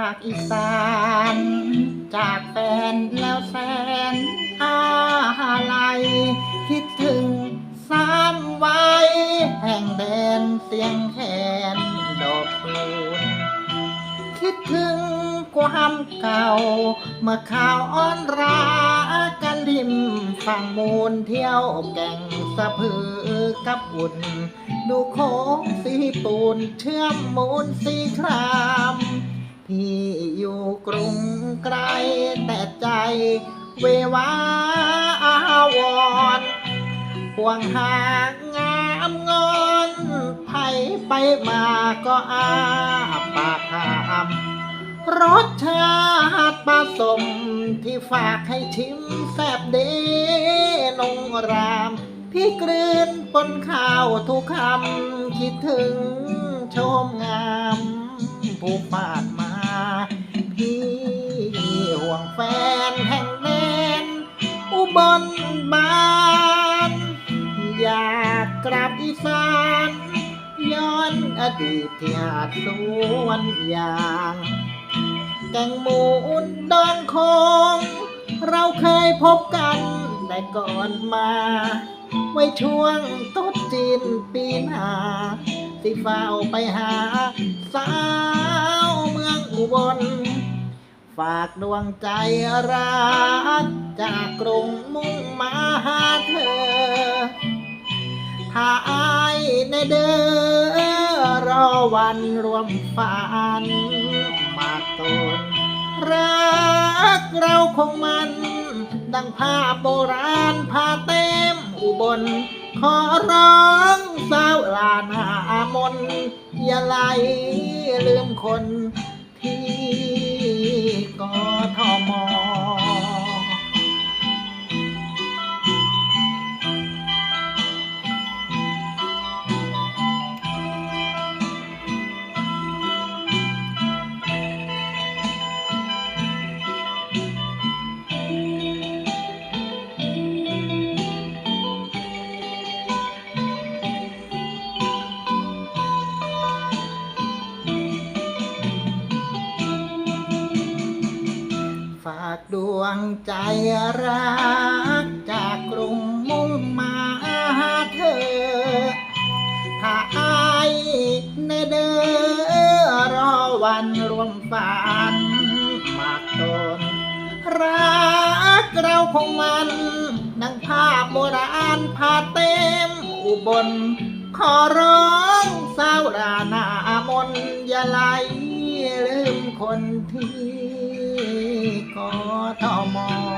าคอีสาน จากแฟนแล้วแสนอะไรคิดถึงสามวัยแห่งแดนเสียงแคนดอกคูณคิดถึงความเก่า เมื่อข่าวอ้อนรากันริมฝั่งมูลเที่ยวแก่งสะพือกับอุ่น ดูโค้งสีปูนเชื่อมมูลสีคราม พี่อยู่กรุงไกลแต่ใจเววาอาวรณ์ห่วงหางามงอนไผไปมาก็อาปากถามรสชาติผสมที่ฝากให้ชิมแซบเดนงรามพี่กลืนปนข้าวทุกคำคิดถึงชมงามผู้ปา บลบ้านอยากกลับอีสานย้อนอดีตที่หาดสวนยางแกงหมูนดอนคง เราเคยพบกันแต่ก่อนมา ไว้ช่วงตรุษจีนปีหน้าสิเฝ้าไปหา สาวเมืองอุบล ฝากดวงใจรักจากกรุง ถ้าอายในเด้อรอวันรวมฝันมาตนรักเราคงมัน ดังภาพโบราณพาเต็มอุบล ขอร้องสาวลานามนอย่าไหลลืมคนที่กอทมอ ฝากดวงใจรัก จากกรุงมุ่งมาหาเธอ ถ้าอายในเด้อรอวันรวมฝันมากตนรักเราคงมันดังภาพโบราณพาเต็มอุบล ขอร้องสาวรานามนอย่าไหลลืมคนที่ กทม